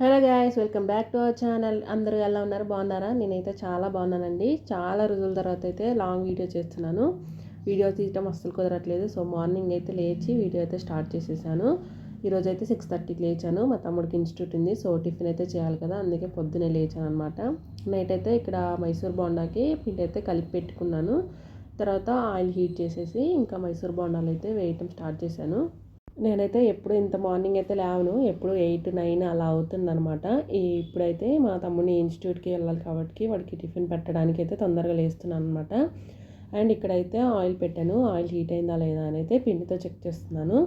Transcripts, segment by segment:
Hello guys welcome back to our channel. అందరూ ఎలా ఉన్నారు? బాగున్నారా? నేనైతే చాలా బాగున్నానండి. చాలా రోజుల తర్వాత అయితే లాంగ్ వీడియో చేస్తున్నాను. వీడియో తీయటం అస్సలు కుదరట్లేదు. సో మార్నింగ్ అయితే లేచి వీడియో అయితే స్టార్ట్ చేసేసాను. ఈరోజు అయితే సిక్స్ థర్టీకి లేచాను. మా తమ్ముడికి ఇన్స్టిట్యూట్ ఉంది. సో టిఫిన్ అయితే చేయాలి కదా. అందుకే పొద్దునే లేచాను అనమాట నైట్ అయితే ఇక్కడ మైసూర్ బోండాకి పిండి అయితే కలిపి పెట్టుకున్నాను. తర్వాత ఆయిల్ హీట్ చేసేసి ఇంకా మైసూర్ బోండాలు అయితే వేయటం స్టార్ట్ చేశాను. నేనైతే ఎప్పుడు ఇంత మార్నింగ్ అయితే లేవను. ఎప్పుడు ఎయిట్ నైన్ అలా అవుతుందనమాట ఇప్పుడైతే మా తమ్ముని ఇన్స్టిట్యూట్కి వెళ్ళాలి కాబట్టి వాడికి టిఫిన్ పెట్టడానికి అయితే తొందరగా లేస్తున్నాను అనమాట అండ్ ఇక్కడైతే ఆయిల్ పెట్టాను. ఆయిల్ హీట్ అయిందా లేదా అని అయితే పిండితో చెక్ చేస్తున్నాను.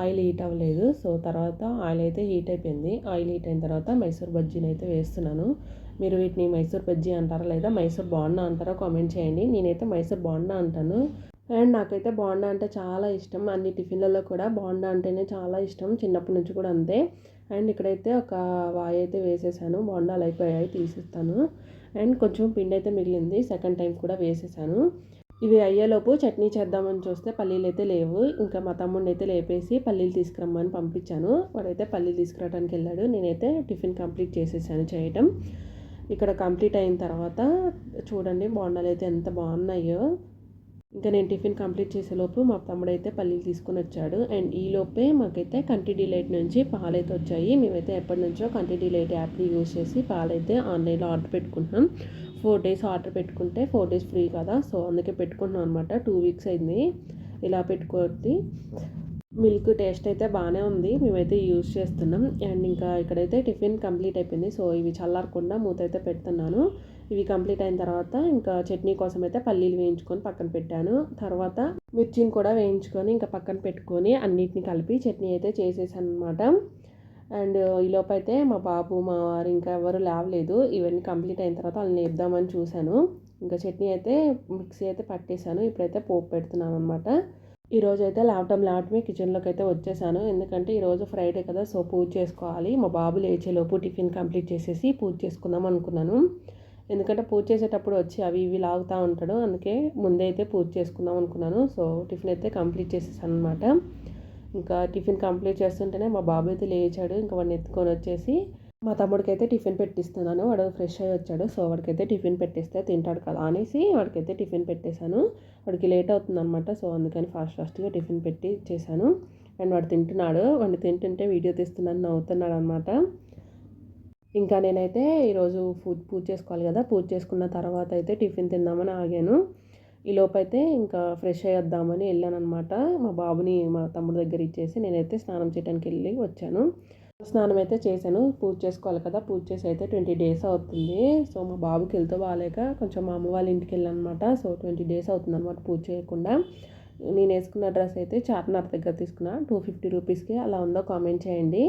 ఆయిల్ హీట్ అవ్వలేదు. సో తర్వాత ఆయిల్ అయితే హీట్ అయిపోయింది. ఆయిల్ హీట్ అయిన తర్వాత మైసూర్ బజ్జీని అయితే వేస్తున్నాను. మీరు వీటిని మైసూర్ బజ్జీ అంటారా లేదా మైసూర్ బాండా అంటారా కామెంట్ చేయండి. నేనైతే మైసూర్ బాండా అంటాను. అండ్ నాకైతే బోండా అంటే చాలా ఇష్టం. అన్ని టిఫిన్లలో కూడా బోండా అంటేనే చాలా ఇష్టం. చిన్నప్పటి నుంచి కూడా అంతే. అండ్ ఇక్కడైతే ఒక వాయి అయితే వేసేసాను. బోండాలు అయిపోయాయి తీసేస్తాను. అండ్ కొంచెం పిండి అయితే మిగిలింది. సెకండ్ టైం కూడా వేసేసాను. ఇవి అయ్యేలోపు చట్నీ చేద్దామని చూస్తే పల్లీలు అయితే లేవు. ఇంకా మా తమ్ముడిని అయితే లేపేసి పల్లీలు తీసుకురమ్మని పంపించాను. వాడైతే పల్లీలు తీసుకురావడానికి వెళ్ళాడు. నేనైతే టిఫిన్ కంప్లీట్ చేసేసాను చేయటం. ఇక్కడ కంప్లీట్ అయిన తర్వాత చూడండి బోండాలు అయితే ఎంత బాగున్నాయో. ఇంకా నేను టిఫిన్ కంప్లీట్ చేసేలోపు మా తమ్ముడు అయితే పల్లీలు తీసుకుని వచ్చాడు. అండ్ ఈ లోపే మాకైతే కంటి డిలైట్ నుంచి పాలైతే వచ్చాయి. మేమైతే ఎప్పటి నుంచో కంటి డిలైట్ యాప్ని యూజ్ చేసి పాలైతే ఆన్లైన్లో ఆర్డర్ పెట్టుకుంటున్నాం. ఫోర్ డేస్ ఆర్డర్ పెట్టుకుంటే ఫోర్ డేస్ ఫ్రీ కదా. సో అందుకే పెట్టుకుంటున్నాం అనమాట టూ వీక్స్ అయింది. ఇలా పెట్టుకోవద్ది. మిల్క్ టేస్ట్ అయితే బాగానే ఉంది. మేమైతే యూజ్ చేస్తున్నాం. అండ్ ఇంకా ఇక్కడైతే టిఫిన్ కంప్లీట్ అయిపోయింది. సో ఇవి చల్లారకుండా మూత అయితే పెడుతున్నాను. ఇవి కంప్లీట్ అయిన తర్వాత ఇంకా చట్నీ కోసం అయితే పల్లీలు వేయించుకొని పక్కన పెట్టాను. తర్వాత మిర్చిని కూడా వేయించుకొని ఇంకా పక్కన పెట్టుకొని అన్నిటిని కలిపి చట్నీ అయితే చేసేసాను అనమాట అండ్ ఈలోపు అయితే మా బాబు మా వారు ఇంకా ఎవరు లేవలేదు. ఇవన్నీ కంప్లీట్ అయిన తర్వాత వాళ్ళని లేపుదామని చూశాను. ఇంకా చట్నీ అయితే మిక్సీ అయితే పట్టేశాను. ఇప్పుడైతే పోపు పెడుతున్నాను అనమాట ఈరోజు అయితే లావటం లావటమే కిచెన్లోకి అయితే వచ్చేసాను. ఎందుకంటే ఈరోజు ఫ్రైడే కదా సో పూజ చేసుకోవాలి. మా బాబు లేచేలోపు టిఫిన్ కంప్లీట్ చేసేసి పూజ చేసుకుందాం అనుకున్నాను. ఎందుకంటే పూజ చేసేటప్పుడు వచ్చి అవి ఇవి లాగుతూ ఉంటాడు. అందుకే ముందే అయితే పూజ చేసుకుందాం అనుకున్నాను. సో టిఫిన్ అయితే కంప్లీట్ చేసేసాను అనమాట ఇంకా టిఫిన్ కంప్లీట్ చేస్తుంటేనే మా బాబు అయితే లేచాడు. ఇంకా వాడిని ఎత్తుకొని వచ్చేసి మా తమ్ముడికైతే టిఫిన్ పెట్టిస్తున్నాను. వాడు ఫ్రెష్ అయ్యి వచ్చాడు. సో వాడికైతే టిఫిన్ పెట్టిస్తే తింటాడు కదా అనేసి వాడికైతే టిఫిన్ పెట్టేశాను. వాడికి లేట్ అవుతుంది అనమాట సో అందుకని ఫాస్ట్ ఫాస్ట్గా టిఫిన్ పెట్టి చేశాను. అండ్ వాడు తింటున్నాడు. వాడిని తింటుంటే వీడియో తీస్తున్నాను. నవ్వుతున్నాడు అనమాట ఇంకా నేనైతే ఈరోజు ఫుడ్ పూజ చేసుకోవాలి కదా. పూజ చేసుకున్న తర్వాత అయితే టిఫిన్ తిందామని ఆగాను. ఈ లోపైతే ఇంకా ఫ్రెష్ అయ్యొద్దామని వెళ్ళాను అనమాట మా బాబుని మా తమ్ముడు దగ్గర ఇచ్చేసి నేనైతే స్నానం చేయడానికి వెళ్ళి వచ్చాను. స్నానం అయితే చేశాను. పూజ చేసుకోవాలి కదా పూజ చేసి అయితే ట్వంటీ డేస్ అవుతుంది. సో మా బాబుకి వెళ్తూ బాగాలేక కొంచెం మా అమ్మ వాళ్ళ ఇంటికి వెళ్ళానమాట. సో ట్వంటీ డేస్ అవుతుంది అనమాట పూజ చేయకుండా. నేను వేసుకున్న డ్రెస్ అయితే చార్మినార్ దగ్గర తీసుకున్నా. టూ ఫిఫ్టీ రూపీస్కి అలా ఉందో కామెంట్ చేయండి.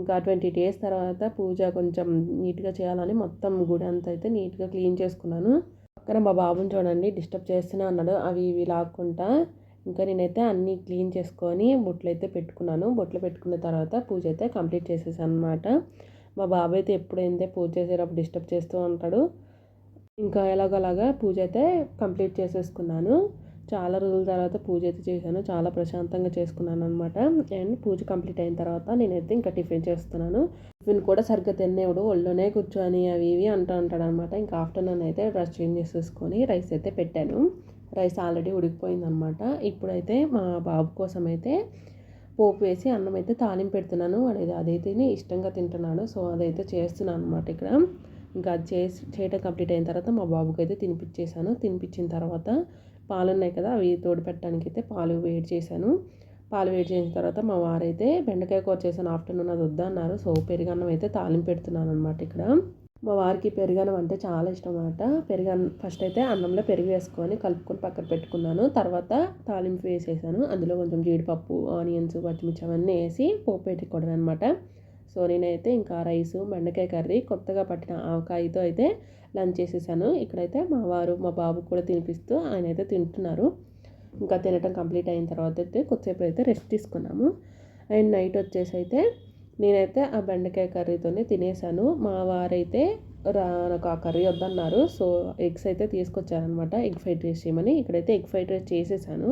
ఇంకా ట్వంటీ డేస్ తర్వాత పూజ కొంచెం నీట్గా చేయాలని మొత్తం గుడి అంతా అయితే నీట్గా క్లీన్ చేసుకున్నాను. అక్కడ మా బాబుని చూడండి డిస్టర్బ్ చేస్తూనే అన్నాడు. అవి ఇవి లాక్కుంటా. ఇంకా నేనైతే అన్నీ క్లీన్ చేసుకొని బొట్లు అయితే పెట్టుకున్నాను. బొట్లు పెట్టుకున్న తర్వాత పూజ అయితే కంప్లీట్ చేసేసాను అనమాట మా బాబు అయితే ఎప్పుడైతే పూజ చేసేటప్పుడు డిస్టర్బ్ చేస్తూ ఉంటాడు ఇంకా ఎలాగోలాగా పూజ అయితే కంప్లీట్ చేసేసుకున్నాను. చాలా రోజుల తర్వాత పూజ అయితే చేశాను. చాలా ప్రశాంతంగా చేసుకున్నాను అనమాట అండ్ పూజ కంప్లీట్ అయిన తర్వాత నేనైతే ఇంకా టిఫిన్ చేస్తున్నాను. టిఫిన్ కూడా సరిగ్గా తినేవాడు ఒళ్ళోనే కూర్చొని అవి ఇవి అంటూ ఉంటాడు అనమాట ఇంకా ఆఫ్టర్నూన్ అయితే డ్రెస్ చేంజ్ చేసేసుకొని రైస్ అయితే పెట్టాను. రైస్ ఆల్రెడీ ఉడికిపోయిందనమాట ఇప్పుడైతే మా బాబు కోసం అయితే పోపు వేసి అన్నం అయితే తాలింపు పెడుతున్నాను. అనేది అదైతే ఇష్టంగా తింటున్నాడు. సో అదైతే చేస్తున్నాను అనమాట ఇక్కడ. ఇంకా అది చేసి చేయటం కంప్లీట్ అయిన తర్వాత మా బాబుకి అయితే తినిపించేసాను తినిపించిన తర్వాత పాలు ఉన్నాయి కదా అవి తోడు పెట్టడానికి అయితే పాలు వేడి చేశాను. పాలు వేడి చేసిన తర్వాత మా వారైతే బెండకాయ కూర చేశాను. ఆఫ్టర్నూన్ అది వద్దన్నారు. సో పెరుగన్నం అయితే తాలింపు పెడుతున్నాను అనమాట ఇక్కడ. మా వారికి పెరుగన్నం అంటే చాలా ఇష్టం అనమాట పెరుగన్నం ఫస్ట్ అయితే అన్నంలో పెరుగు వేసుకొని కలుపుకొని పక్కన పెట్టుకున్నాను. తర్వాత తాలింపు వేసేసాను. అందులో కొంచెం జీడిపప్పు ఆనియన్స్ పచ్చిమిర్చి అవన్నీ వేసి పోపు పెట్టుకోవడం అనమాట సో నేనైతే ఇంకా రైస్ బెండకాయ కర్రీ కొత్తగా పట్టిన ఆవకాయతో అయితే లంచ్ చేసేసాను. ఇక్కడైతే మా వారు మా బాబు కూడా తినిపిస్తూ ఆయన అయితే తింటున్నారు. ఇంకా తినటం కంప్లీట్ అయిన తర్వాత అయితే కొద్దిసేపు అయితే రెస్ట్ తీసుకున్నాము. అండ్ నైట్ వచ్చేసి అయితే నేనైతే ఆ బెండకాయ కర్రీతోనే తినేసాను. మా వారైతే రా నాకు ఆ కర్రీ వద్దన్నారు. సో ఎగ్స్ అయితే తీసుకొచ్చారనమాట ఎగ్ ఫ్రైడ్ రైస్ చేయమని. ఇక్కడైతే ఎగ్ ఫ్రైడ్ రైస్ చేసేసాను.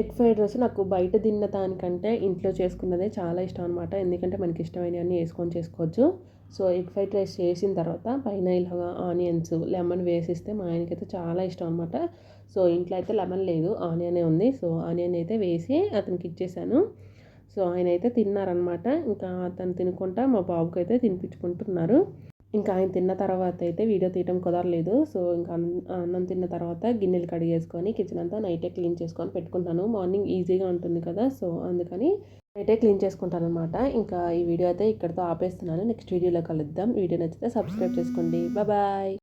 ఎగ్ ఫ్రైడ్ రైస్ నాకు బయట తిన్న దానికంటే ఇంట్లో చేసుకున్నదే చాలా ఇష్టం అనమాట ఎందుకంటే మనకి ఇష్టమైనవన్నీ వేసుకొని చేసుకోవచ్చు. సో ఎగ్ ఫ్రైడ్ రైస్ చేసిన తర్వాత పైన ఇలాగా ఆనియన్స్ లెమన్ వేసిస్తే మా ఆయనకైతే చాలా ఇష్టం అనమాట సో ఇంట్లో అయితే లెమన్ లేదు ఆనియనే ఉంది. సో ఆనియన్ అయితే వేసి అతనికి ఇచ్చేసాను. సో ఆయన అయితే తిన్నారనమాట ఇంకా అతను తినుకుంటా మా బాబుకి అయితే తినిపించుకుంటున్నారు. ఇంకా ఆయన తిన్న తర్వాత అయితే వీడియో తీయటం కుదరలేదు. సో ఇంకా అన్నం తిన్న తర్వాత గిన్నెలు కడిగేసుకొని కిచెన్ అంతా నైటే క్లీన్ చేసుకొని పెట్టుకుంటాను. మార్నింగ్ ఈజీగా ఉంటుంది కదా సో అందుకని నైటే క్లీన్ చేసుకుంటాను అనమాట ఇంకా ఈ వీడియో అయితే ఇక్కడితో ఆపేస్తున్నాను. నెక్స్ట్ వీడియోలో కలుద్దాం. వీడియో నచ్చితే సబ్స్క్రైబ్ చేసుకోండి. బాయ్